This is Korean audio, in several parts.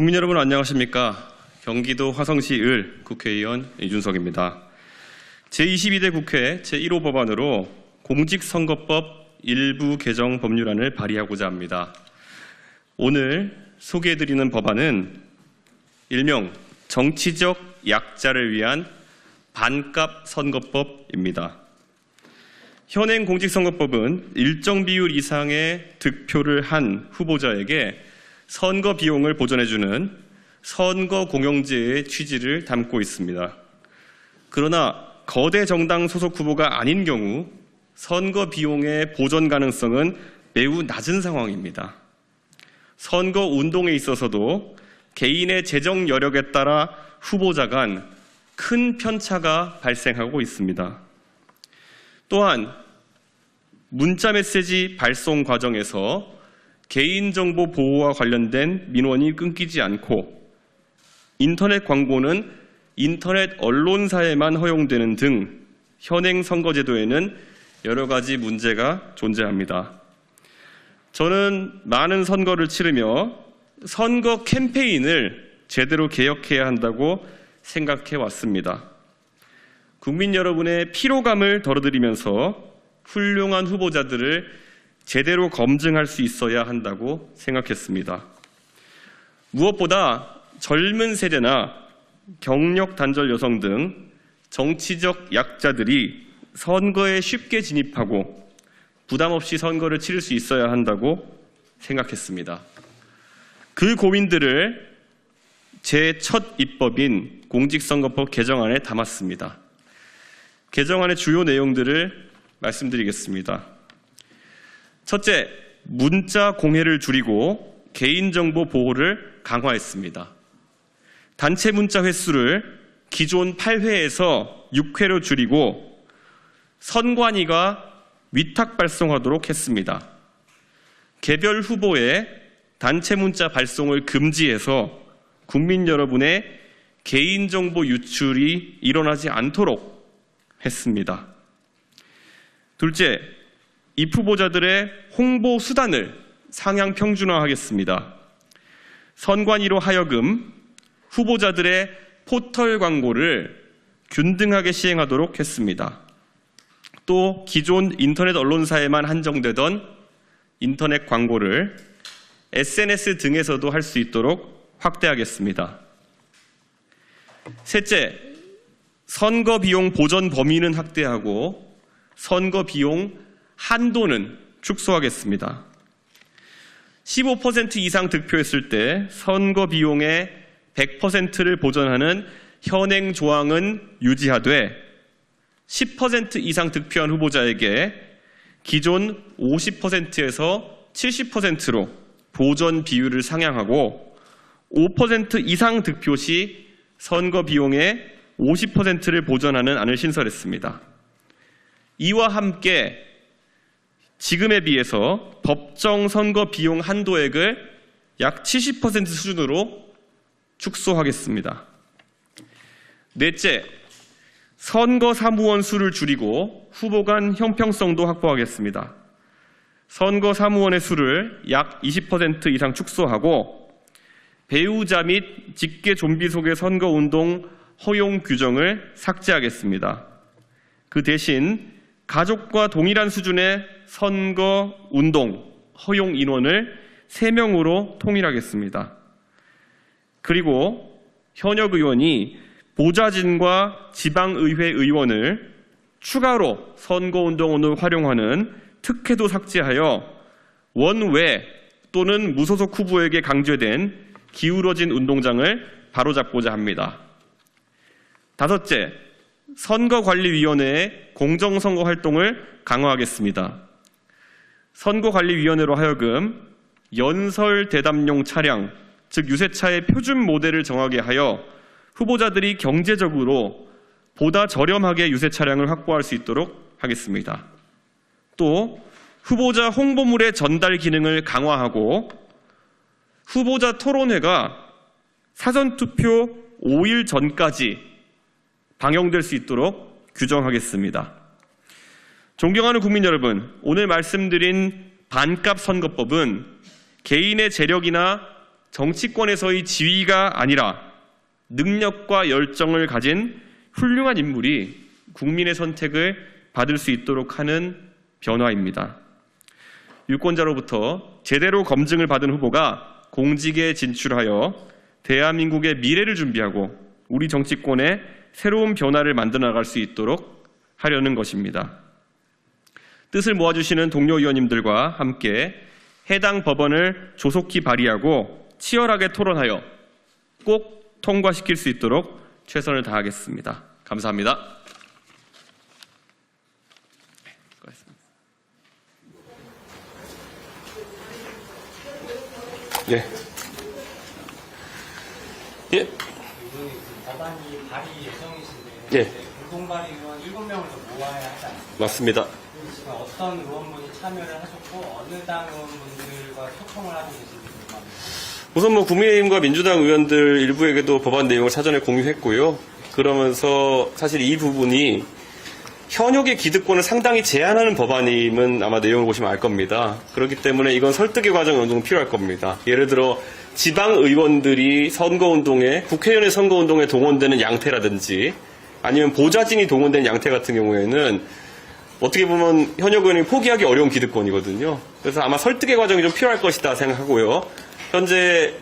국민 여러분 안녕하십니까? 경기도 화성시 을 국회의원 이준석입니다. 제22대 국회 제1호 법안으로 공직선거법 일부 개정 법률안을 발의하고자 합니다. 오늘 소개해드리는 법안은 일명 정치적 약자를 위한 반값 선거법입니다. 현행 공직선거법은 일정 비율 이상의 득표를 한 후보자에게 선거 비용을 보전해주는 선거 공영제의 취지를 담고 있습니다. 그러나 거대 정당 소속 후보가 아닌 경우 선거 비용의 보전 가능성은 매우 낮은 상황입니다. 선거 운동에 있어서도 개인의 재정 여력에 따라 후보자 간 큰 편차가 발생하고 있습니다. 또한 문자 메시지 발송 과정에서 개인정보 보호와 관련된 민원이 끊기지 않고 인터넷 광고는 인터넷 언론사에만 허용되는 등 현행 선거제도에는 여러 가지 문제가 존재합니다. 저는 많은 선거를 치르며 선거 캠페인을 제대로 개혁해야 한다고 생각해 왔습니다. 국민 여러분의 피로감을 덜어드리면서 훌륭한 후보자들을 제대로 검증할 수 있어야 한다고 생각했습니다. 무엇보다 젊은 세대나 경력 단절 여성 등 정치적 약자들이 선거에 쉽게 진입하고 부담 없이 선거를 치를 수 있어야 한다고 생각했습니다. 그 고민들을 제 첫 입법인 공직선거법 개정안에 담았습니다. 개정안의 주요 내용들을 말씀드리겠습니다. 첫째, 문자 공해를 줄이고 개인정보 보호를 강화했습니다. 단체 문자 횟수를 기존 8회에서 6회로 줄이고 선관위가 위탁 발송하도록 했습니다. 개별 후보의 단체 문자 발송을 금지해서 국민 여러분의 개인정보 유출이 일어나지 않도록 했습니다. 둘째, 입 후보자들의 홍보 수단을 상향 평준화하겠습니다. 선관위로 하여금 후보자들의 포털 광고를 균등하게 시행하도록 했습니다. 또 기존 인터넷 언론사에만 한정되던 인터넷 광고를 SNS 등에서도 할 수 있도록 확대하겠습니다. 셋째, 선거 비용 보전 범위는 확대하고 선거 비용 한도는 축소하겠습니다. 15% 이상 득표했을 때 선거 비용의 100%를 보전하는 현행 조항은 유지하되 10% 이상 득표한 후보자에게 기존 50%에서 70%로 보전 비율을 상향하고 5% 이상 득표 시 선거 비용의 50%를 보전하는 안을 신설했습니다. 이와 함께 지금에 비해서 법정 선거 비용 한도액을 약 70% 수준으로 축소하겠습니다. 넷째, 선거 사무원 수를 줄이고 후보 간 형평성도 확보하겠습니다. 선거 사무원의 수를 약 20% 이상 축소하고 배우자 및 직계 좀비 속의 선거 운동 허용 규정을 삭제하겠습니다. 그 대신 가족과 동일한 수준의 선거 운동 허용 인원을 3명으로 통일하겠습니다. 그리고 현역 의원이 보좌진과 지방의회 의원을 추가로 선거운동원으로 활용하는 특혜도 삭제하여 원외 또는 무소속 후보에게 강제된 기울어진 운동장을 바로잡고자 합니다. 다섯째, 선거관리위원회의 공정선거 활동을 강화하겠습니다. 선거관리위원회로 하여금 연설 대담용 차량, 즉 유세차의 표준 모델을 정하게 하여 후보자들이 경제적으로 보다 저렴하게 유세 차량을 확보할 수 있도록 하겠습니다. 또 후보자 홍보물의 전달 기능을 강화하고 후보자 토론회가 사전투표 5일 전까지 방영될 수 있도록 규정하겠습니다. 존경하는 국민 여러분, 오늘 말씀드린 반값 선거법은 개인의 재력이나 정치권에서의 지위가 아니라 능력과 열정을 가진 훌륭한 인물이 국민의 선택을 받을 수 있도록 하는 변화입니다. 유권자로부터 제대로 검증을 받은 후보가 공직에 진출하여 대한민국의 미래를 준비하고 우리 정치권의 새로운 변화를 만들어 나갈 수 있도록 하려는 것입니다. 뜻을 모아주시는 동료 의원님들과 함께 해당 법원을 조속히 발의하고 치열하게 토론하여 꼭 통과시킬 수 있도록 최선을 다하겠습니다. 감사합니다. 예. 예. 이분이 법안이 발의 예 발의 의원 7명을 좀 모아야 하지 않습니까? 맞습니다. 지금 어떤 의원분이 참여를 하셨고 어느 당 의원분들과 소통을 하고 계신지 궁금합니다. 우선 뭐 국민의힘과 민주당 의원들 일부에게도 법안 내용을 사전에 공유했고요. 그러면서 사실 이 부분이 현역의 기득권을 상당히 제한하는 법안임은 아마 내용을 보시면 알 겁니다. 그렇기 때문에 이건 설득의 과정이 어느 정도 필요할 겁니다. 예를 들어 지방 의원들이 선거운동에 국회의원의 선거운동에 동원되는 양태라든지 아니면 보좌진이 동원된 양태 같은 경우에는 어떻게 보면 현역 의원이 포기하기 어려운 기득권이거든요. 그래서 아마 설득의 과정이 좀 필요할 것이다 생각하고요. 현재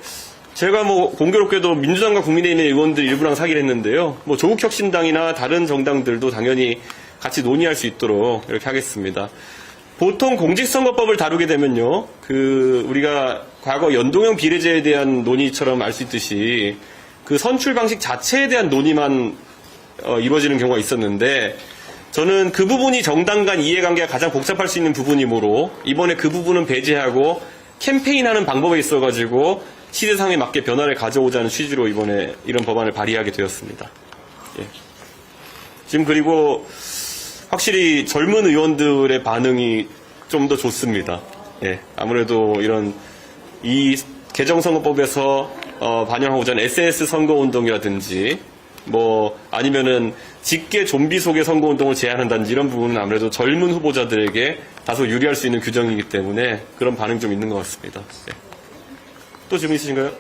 제가 뭐 공교롭게도 민주당과 국민의힘의 의원들 일부랑 사기를 했는데요. 뭐 조국혁신당이나 다른 정당들도 당연히 같이 논의할 수 있도록 이렇게 하겠습니다. 보통 공직선거법을 다루게 되면요, 그 우리가 과거 연동형 비례제에 대한 논의처럼 알 수 있듯이 그 선출 방식 자체에 대한 논의만 어, 이루어지는 경우가 있었는데 저는 그 부분이 정당 간 이해관계가 가장 복잡할 수 있는 부분이므로 이번에 그 부분은 배제하고 캠페인하는 방법에 있어가지고 시대상에 맞게 변화를 가져오자는 취지로 이번에 이런 법안을 발의하게 되었습니다. 예. 지금 그리고 확실히 젊은 의원들의 반응이 좀 더 좋습니다. 예. 아무래도 이런 이 개정선거법에서 어, 반영하고자 하는 SNS 선거운동이라든지 뭐 아니면은 직계 좀비 속의 선거 운동을 제한한다든지 이런 부분은 아무래도 젊은 후보자들에게 다소 유리할 수 있는 규정이기 때문에 그런 반응이 좀 있는 것 같습니다. 예. 또 질문 있으신가요?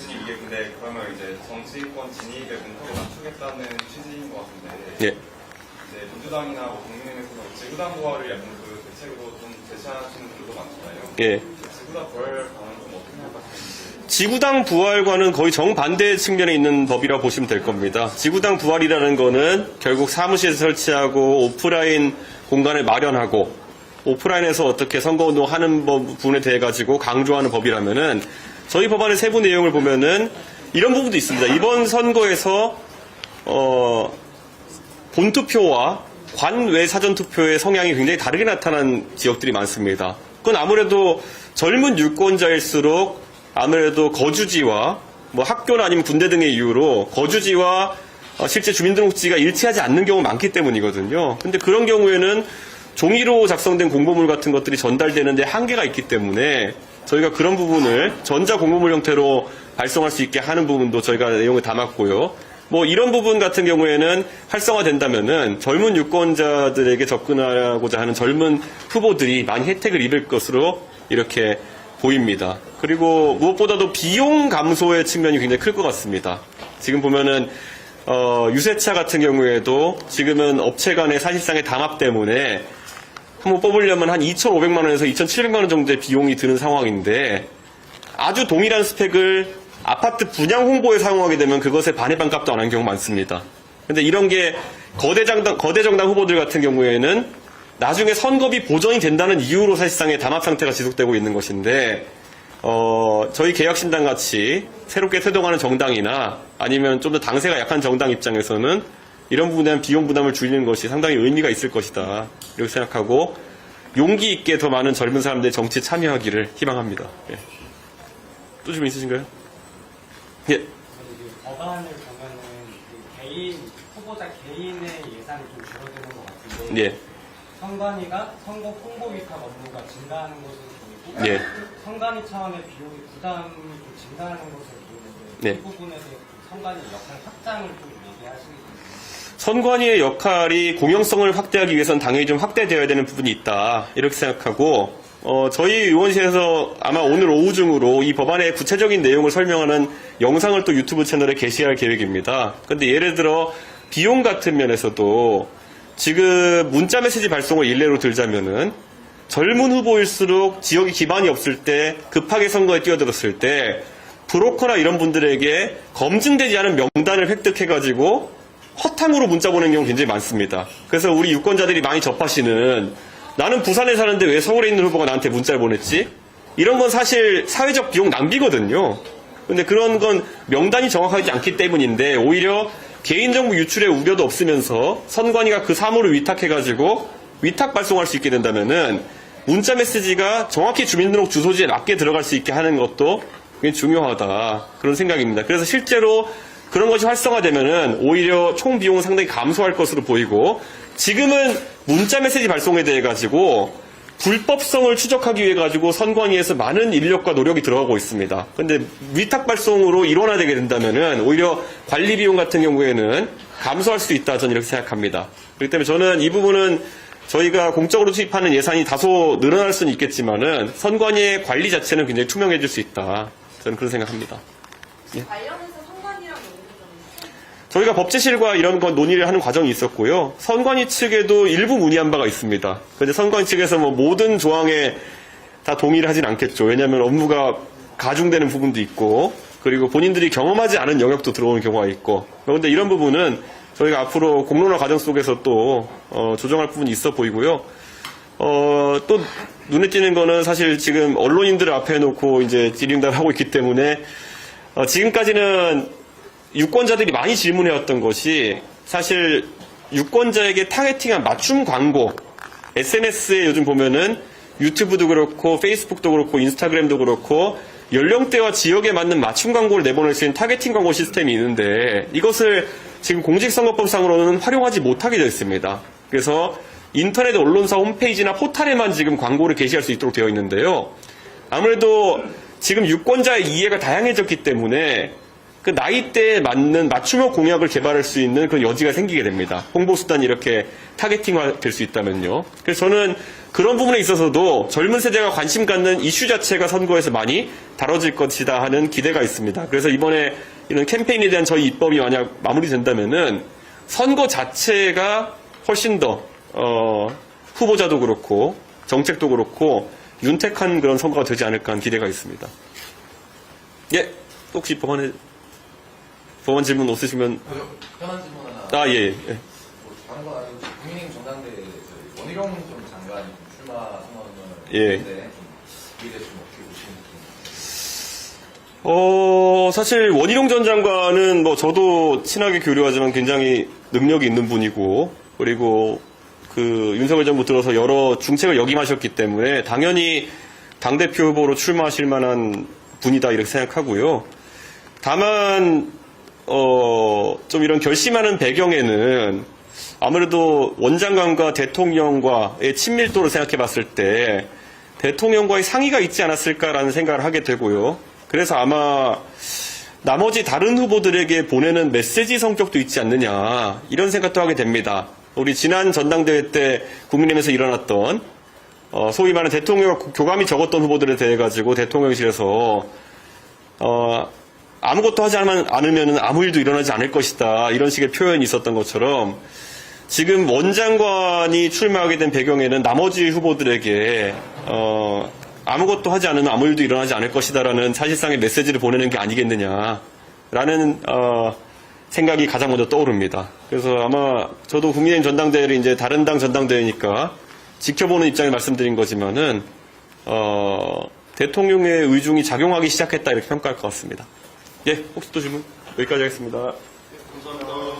이게 근데 그러면 이제 정치권 진입의 문턱을 낮추겠다는 취지인 것 같은데 예. 이제 민주당이나 뭐 국민의힘에서는 지구당 부활을 약간 그 대책으로 좀 제시하시는 분들도 많잖아요. 예. 지구당 부활 방안 좀 어떻게 생각하시는 지 지구당 부활과는 거의 정반대 측면에 있는 법이라 고 보시면 될 겁니다. 지구당 부활이라는 거는 결국 사무실 설치하고 오프라인 공간을 마련하고 오프라인에서 어떻게 선거운동 하는 부분에 대해 가지고 강조하는 법이라면은 저희 법안의 세부 내용을 보면은 이런 부분도 있습니다. 이번 선거에서 어, 본투표와 관외 사전투표의 성향이 굉장히 다르게 나타난 지역들이 많습니다. 그건 아무래도 젊은 유권자일수록 아무래도 거주지와 뭐 학교나 아니면 군대 등의 이유로 거주지와 어, 실제 주민등록지가 일치하지 않는 경우가 많기 때문이거든요. 근데 그런 경우에는 종이로 작성된 공보물 같은 것들이 전달되는데 한계가 있기 때문에 저희가 그런 부분을 전자 공보물 형태로 발송할 수 있게 하는 부분도 저희가 내용을 담았고요. 뭐 이런 부분 같은 경우에는 활성화된다면은 젊은 유권자들에게 접근하고자 하는 젊은 후보들이 많이 혜택을 입을 것으로 이렇게 보입니다. 그리고 무엇보다도 비용 감소의 측면이 굉장히 클 것 같습니다. 지금 보면은 어, 유세차 같은 경우에도 지금은 업체 간의 사실상의 담합 때문에 한번 뽑으려면 한 2,500만 원에서 2,700만 원 정도의 비용이 드는 상황인데 아주 동일한 스펙을 아파트 분양 홍보에 사용하게 되면 그것의 반의 반값도 안 하는 경우가 많습니다. 근데 이런 게 거대 정당, 거대 정당 후보들 같은 경우에는 나중에 선거비 보전이 된다는 이유로 사실상의 담합 상태가 지속되고 있는 것인데, 어, 저희 개혁신당 같이 새롭게 태동하는 정당이나 아니면 좀 더 당세가 약한 정당 입장에서는 이런 부분에 대한 비용 부담을 줄이는 것이 상당히 의미가 있을 것이다. 이렇게 생각하고 용기 있게 더 많은 젊은 사람들이 정치에 참여하기를 희망합니다. 예. 또 질문 있으신가요? 예. 법안을 보면은 그 개인 후보자 개인의 예산이 좀 줄어드는 것 같은데 예. 선관위가 선거 홍보 위탁 업무가 증가하는 것으로 보이고 예. 선관위 차원의 비용이 부담이 좀 증가하는 것으로 보이는데 네. 이 부분에 대해 선관위 역할 확장을 좀 얘기하시겠습니다. 선관위의 역할이 공영성을 확대하기 위해서는 당연히 좀 확대되어야 되는 부분이 있다. 이렇게 생각하고 어, 저희 의원실에서 아마 오늘 오후 중으로 이 법안의 구체적인 내용을 설명하는 영상을 또 유튜브 채널에 게시할 계획입니다. 근데 예를 들어 비용 같은 면에서도 지금 문자 메시지 발송을 일례로 들자면은 젊은 후보일수록 지역에 기반이 없을 때 급하게 선거에 뛰어들었을 때 브로커나 이런 분들에게 검증되지 않은 명단을 획득해가지고 허탕으로 문자 보내는 경우 굉장히 많습니다. 그래서 우리 유권자들이 많이 접하시는 나는 부산에 사는데 왜 서울에 있는 후보가 나한테 문자를 보냈지? 이런 건 사실 사회적 비용 낭비거든요. 근데 그런 건 명단이 정확하지 않기 때문인데 오히려 개인정보 유출의 우려도 없으면서 선관위가 그 사무를 위탁해가지고 위탁 발송할 수 있게 된다면은 문자 메시지가 정확히 주민등록 주소지에 맞게 들어갈 수 있게 하는 것도 굉장히 중요하다. 그런 생각입니다. 그래서 실제로 그런 것이 활성화되면은 오히려 총 비용은 상당히 감소할 것으로 보이고 지금은 문자 메시지 발송에 대해 가지고 불법성을 추적하기 위해 가지고 선관위에서 많은 인력과 노력이 들어가고 있습니다. 근데 위탁 발송으로 일원화되게 된다면은 오히려 관리 비용 같은 경우에는 감소할 수 있다 저는 이렇게 생각합니다. 그렇기 때문에 저는 이 부분은 저희가 공적으로 투입하는 예산이 다소 늘어날 수는 있겠지만은 선관위의 관리 자체는 굉장히 투명해질 수 있다. 저는 그런 생각합니다. 관련해서 선관위랑 연구점이 저희가 법제실과 이런 건 논의를 하는 과정이 있었고요. 선관위 측에도 일부 문의한 바가 있습니다. 그런데 선관위 측에서 뭐 모든 조항에 다 동의를 하진 않겠죠. 왜냐하면 업무가 가중되는 부분도 있고, 그리고 본인들이 경험하지 않은 영역도 들어오는 경우가 있고. 그런데 이런 부분은 저희가 앞으로 공론화 과정 속에서 또 어, 조정할 부분이 있어 보이고요. 어, 또 눈에 띄는 거는 사실 지금 언론인들을 앞에 놓고 이제 질의응답을 하고 있기 때문에 어, 지금까지는 유권자들이 많이 질문해왔던 것이 사실 유권자에게 타겟팅한 맞춤 광고 SNS에 요즘 보면은 유튜브도 그렇고 페이스북도 그렇고 인스타그램도 그렇고 연령대와 지역에 맞는 맞춤 광고를 내보낼 수 있는 타겟팅 광고 시스템이 있는데 이것을 지금 공직선거법상으로는 활용하지 못하게 되어 있습니다. 그래서 인터넷 언론사 홈페이지나 포탈에만 지금 광고를 게시할 수 있도록 되어 있는데요. 아무래도 지금 유권자의 이해가 다양해졌기 때문에 그 나이대에 맞는 맞춤형 공약을 개발할 수 있는 그런 여지가 생기게 됩니다. 홍보 수단이 이렇게 타겟팅화 될 수 있다면요. 그래서 저는 그런 부분에 있어서도 젊은 세대가 관심 갖는 이슈 자체가 선거에서 많이 다뤄질 것이다 하는 기대가 있습니다. 그래서 이번에 이런 캠페인에 대한 저희 입법이 만약 마무리된다면은 선거 자체가 훨씬 더 어, 후보자도 그렇고 정책도 그렇고 윤택한 그런 선거가 되지 않을까 하는 기대가 있습니다. 예, 또 혹시 법안에 법안 질문 없으시면 그 편한 질문 하나. 아 예. 예. 뭐 다른 건 아니고 국민의힘 전당대 저희 원희룡 좀 장관이 좀 출마 선언을 예. 했는데 좀 이에 대해서 좀 어떻게 보시는 지 어, 사실 원희룡 전 장관은 뭐 저도 친하게 교류하지만 굉장히 능력이 있는 분이고 그리고 그 윤석열 정부 들어서 여러 중책을 역임하셨기 때문에 당연히 당대표 후보로 출마하실 만한 분이다 이렇게 생각하고요. 다만 어, 좀 이런 결심하는 배경에는 아무래도 원장관과 대통령과의 친밀도를 생각해 봤을 때 대통령과의 상의가 있지 않았을까라는 생각을 하게 되고요. 그래서 아마 나머지 다른 후보들에게 보내는 메시지 성격도 있지 않느냐 이런 생각도 하게 됩니다. 우리 지난 전당대회 때 국민의힘에서 일어났던 어, 소위 말하는 대통령 교감이 적었던 후보들에 대해 가지고 대통령실에서 어, 아무것도 하지 않으면, 아무 일도 일어나지 않을 것이다. 이런 식의 표현이 있었던 것처럼 지금 원장관이 출마하게 된 배경에는 나머지 후보들에게 어, 아무것도 하지 않으면 아무 일도 일어나지 않을 것이다라는 사실상의 메시지를 보내는 게 아니겠느냐라는 어, 생각이 가장 먼저 떠오릅니다. 그래서 아마 저도 국민의힘 전당대회를 이제 다른 당 전당대회니까 지켜보는 입장에 말씀드린 거지만은 어, 대통령의 의중이 작용하기 시작했다 이렇게 평가할 것 같습니다. 예, 혹시 또 질문? 여기까지 하겠습니다. 감사합니다.